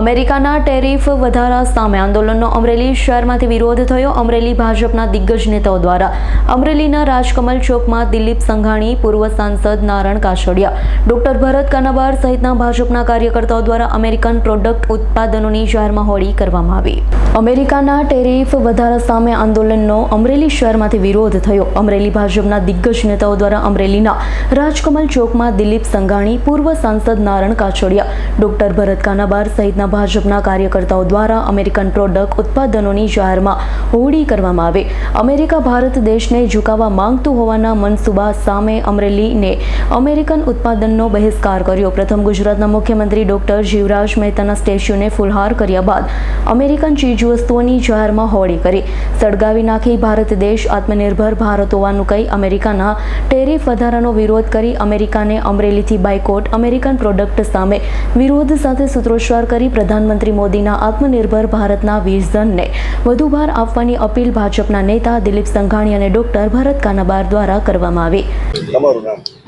અમેરિકાના ટેરિફ વધારા સામે આંદોલનનો અમરેલી શહેરમાંથી વિરોધ થયો. અમરેલી ભાજપના દિગ્ગજ નેતાઓ દ્વારા અમરેલીના રાજકમલ ચોકમાં દિલીપ સંઘાણી, પૂર્વ સાંસદ નારણ કાછડિયા, ડોક્ટર ભરત કાનાબાર સહિતના ભાજપના કાર્યકર્તાઓ દ્વારા અમેરિકન પ્રોડક્ટ ઉત્પાદનોની જાહેરમાં હોળી કરવામાં આવી. અમેરિકાના ટેરિફ વધારા સામે આંદોલનનો અમરેલી શહેરમાંથી વિરોધ થયો. અમરેલી ભાજપના દિગ્ગજ નેતાઓ દ્વારા અમરેલીના રાજકમલ ચોકમાં દિલીપ સંઘાણી, પૂર્વ સાંસદ નારણ કાછડિયા, ડોક્ટર ભરત કાનાબાર સહિતના ભાજપના કાર્યકર્તાઓ દ્વારા અમેરિકન પ્રોડક્ટ ઉત્પાદનોની જાહેરમાં હોળી કરવામાં આવે. અમેરિકા, ભારત દેશને ઝુકાવવા માંગતું હોવાના મનસુબા સામે અમરેલીને અમેરિકન ઉત્પાદનનો બહિષ્કાર કર્યો. પ્રથમ ગુજરાતના મુખ્યમંત્રી ડોક્ટર જીવરાજ મહેતાના સ્ટેચ્યુને ફુલહાર કર્યા બાદ અમેરિકન ચીજવસ્તુઓની જાહેરમાં હોળી કરી. સળગાવી નાખી ભારત દેશ, આત્મનિર્ભર ભારત હોવાનું કહી અમેરિકાના ટેરિફ વધારાનો વિરોધ કરી અમેરિકાને અમરેલીથી બાયકોટ અમેરિકન પ્રોડક્ટ સામે વિરોધ સાથે સૂત્રોચ્ચાર કરી પ્રધાનમંત્રી મોદીના આત્મનિર્ભર ભારતના વિઝનને વધુ ભાર આપવાની અપીલ ભાજપના નેતા દિલીપ સંઘાણી અને ડોક્ટર ભરત કાનાબાર દ્વારા કરવામાં આવી.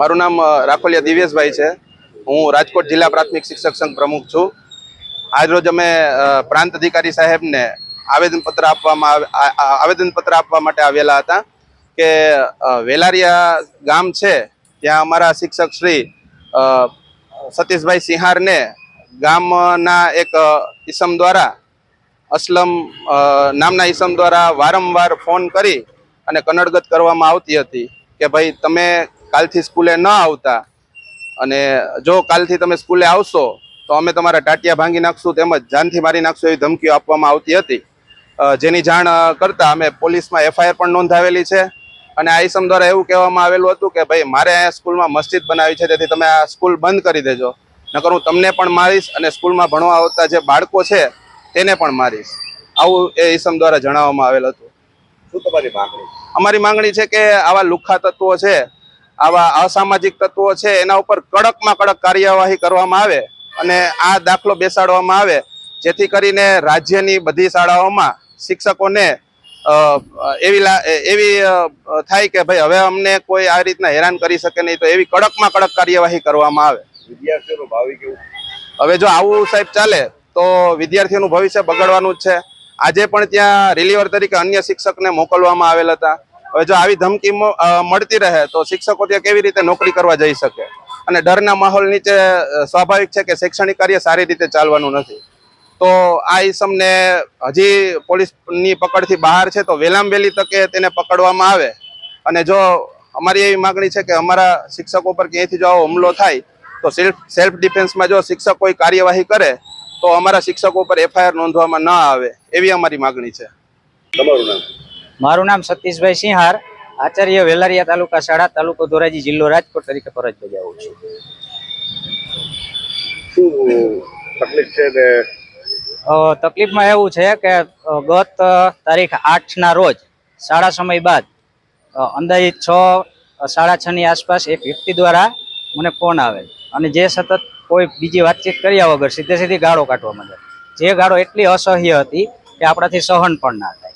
મારું નામ રાખોલિયા દિવ્યેશભાઈ છે. હું રાજકોટ જિલ્લા પ્રાથમિક શિક્ષક સંઘ પ્રમુખ છું. આજરોજ અમે પ્રાંત અધિકારી સાહેબને આવેદનપત્ર આપવામાં આવેદનપત્ર આપવા માટે આવેલા હતા કે વેલારિયા ગામ છે ત્યાં અમારા શિક્ષક શ્રી સતીશભાઈ સિંહારને ગામના એક ઈસમ દ્વારા, અસલમ નામના ઈસમ દ્વારા વારંવાર ફોન કરી અને કનડગત કરવામાં આવતી હતી કે ભાઈ તમે કાલથી સ્કૂલે ન આવતા અને જો કાલથી તમે સ્કૂલે આવશો, તો અમે તમારા ટાટિયા ભાંગી નાખશું તેમજ જાનથી મારી નાખશું એવી ધમકીઓ આપવામાં આવતી હતી. જેની જાણ કરતા અમે પોલીસમાં એફઆઈઆર પણ નોંધાવેલી છે અને આ ઈસમ દ્વારા એવું કહેવામાં આવેલું હતું કે ભાઈ મારે અહીંયા સ્કૂલમાં મસ્જિદ બનાવી છે, તેથી તમે આ સ્કૂલ બંધ કરી દેજો. નકર હું તમને પણ મારીશ અને સ્કૂલમાં ભણવા આવતા જે બાળકો છે તેને પણ મારીશ. આવું એ ઈસમ દ્વારા જણાવવામાં આવેલ હતું. શું તમારી માંગણી? અમારી માંગણી છે કે આવા લુખ્ખા તત્વો છે આવા અસામાજિક તત્વો છે એના ઉપર કડકમાં કડક કાર્યવાહી કરવામાં આવે અને આ દાખલો બેસાડવામાં આવે જેથી કરીને રાજ્યની બધી શાળાઓમાં શિક્ષકોને એવી લા- એવી થાય કે ભાઈ હવે અમને કોઈ આ રીતના હેરાન કરી શકે નહીં તો એવી કડકમાં કડક કાર્યવાહી કરવામાં આવે. વિદ્યાર્થીઓનું ભાવિ કેવું? હવે જો આવું સાહેબ ચાલે, તો વિદ્યાર્થીઓનું ભવિષ્ય બગડવાનું જ છે. આજે પણ ત્યાં રિલીવર તરીકે અન્ય શિક્ષકને મોકલવામાં આવેલ હતા. હવે જો આવી ધમકી મળતી રહે, તો શિક્ષકો ત્યાં કેવી રીતે નોકરી કરવા જઈ શકે? અને ડરના માહોલ નીચે સ્વાભાવિક છે કે શૈક્ષણિક કાર્ય સારી રીતે ચાલવાનું નથી. તો આ ઈસમને હજી પોલીસની પકડથી બહાર છે, તો વહેલામ વહેલી તકે તેને પકડવામાં આવે. અને જો અમારી એવી માગણી છે કે અમારા શિક્ષકો પર ક્યાંયથી જો આવો હુમલો થાય તો સેલ્ફ સેલ્ફ ડિફેન્સમાં જો શિક્ષક કોઈ કાર્યવાહી કરે તો અમારા શિક્ષકો ઉપર એફઆઈઆર નોંધવામાં ન આવે એવી અમારી માગણી છે. તમારું નામ? મારું નામ સતીશભાઈ સિંહાર આચાર્ય વેલારિયા તાલુકા શાળા તાલુકો ધોરાજી જિલ્લો રાજકોટ તરીકે ફરજ બજાવું છું. શું તકલીફ છે ને તકલીફમાં એવું છે કે ગત તારીખ આઠના રોજ શાળા સમય બાદ અંદાજિત છ સાડા છની આસપાસ એક વ્યક્તિ દ્વારા મને ફોન આવેલ અને જે સતત કોઈ બીજી વાતચીત કર્યા વગર સીધે સીધી ગાળો કાઢવા માંડે. જે ગાળો એટલી અસહ્ય હતી કે આપણાથી સહન પણ ના થાય.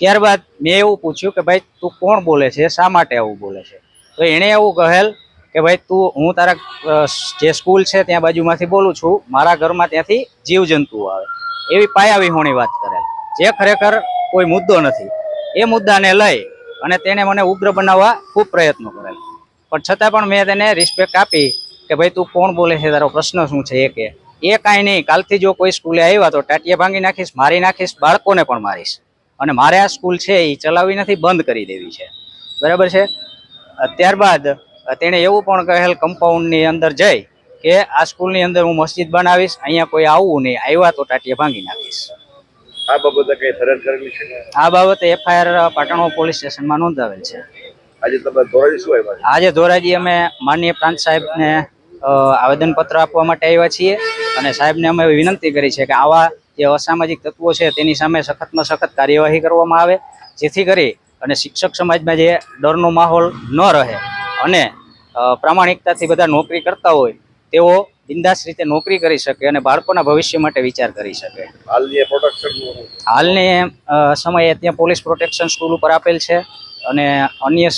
ત્યારબાદ મેં એવું પૂછ્યું કે ભાઈ, તું કોણ બોલે છે? શા માટે આવું બોલે છે? તો એણે એવું કહેલ કે, ભાઈ, તું, હું તારા જે સ્કૂલ છે ત્યાં બાજુમાંથી બોલું છું. મારા ઘરમાં ત્યાંથી જીવજંતુઓ આવે. એવી પાયાવિહોણી વાત કરેલ. જે ખરેખર કોઈ મુદ્દો નથી. એ મુદ્દાને લઈ અને તેણે મને ઉગ્ર બનાવવા ખૂબ પ્રયત્નો કરેલ. પણ છતાં પણ મેં તેને રિસ્પેક્ટ આપી કે ભાઈ તું કોણ બોલે છે? તારો પ્રશ્ન શું છે? એ કે એ કાંઈ નહીં. કાલથી જો કોઈ સ્કૂલે આવ્યા તો ટાટિયા ભાંગી નાખીશ મારી નાખીશ બાળકોને પણ મારીશ. અને મારે આ સ્કૂલ છે એ ચલાવી નથી બંધ કરી દેવી છે. બરાબર છે? ત્યારબાદ તેણે એવું પણ કહેલ કમ્પાઉન્ડની અંદર જઈ કે આ સ્કૂલની અંદર હું મસ્જિદ બનાવીશ અહીંયા કોઈ આવવું નહીં. આવ્યા તો ટાટિયા ભાંગી નાખીશ. આ બાબતે કઈ ફરિયાદ કરેલી છે આ બાબતે એફઆઈઆર પાટણો પોલીસ સ્ટેશનમાં નોંધાવેલ છે. આજે તમે ધોરાજી શું આવ્યા આજે ધોરાજી અમે માનનીય પ્રાંત સાહેબને આવેદનપત્ર આપવા માટે આવ્યા છીએ અને સાહેબને અમે વિનંતી કરી છે કે આવા જે અસામાજિક તત્વો છે તેની સામે સખતમાં સખત કાર્યવાહી કરવામાં આવે જેથી કરી અને શિક્ષક સમાજમાં જે ડરનો માહોલ ન રહે અને પ્રામાણિકતાથી બધા નોકરી કરતા હોય તેઓ બિંદાસ રીતે નોકરી કરી શકે અને બાળકોના ભવિષ્ય માટે વિચાર કરી શકે. હાલની સમયે ત્યાં પોલીસ પ્રોટેક્શન સ્કૂલ ઉપર આપેલ છે અને અન્ય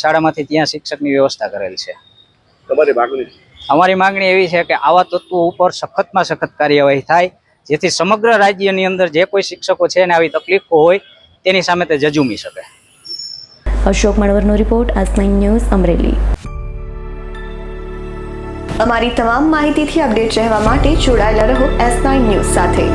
શાળામાંથી ત્યાં શિક્ષકની વ્યવસ્થા કરેલ છે. તમારી માગણી છે અમારી માંગણી એવી છે કે આવા તત્વો ઉપર સખતમાં સખત કાર્યવાહી થાય જેથી સમગ્ર રાજ્યની અંદર જે કોઈ શિક્ષકો છે ને આવી તકલીફો હોય તેની સામે તે જજુમી શકે. અશોક મણવરનો રિપોર્ટ નાઇન ન્યૂઝ અમરેલી. અમારી તમામ માહિતીથી અપડેટ રહેવા માટે જોડાયેલા રહો એસ નાઇન ન્યૂઝ સાથે.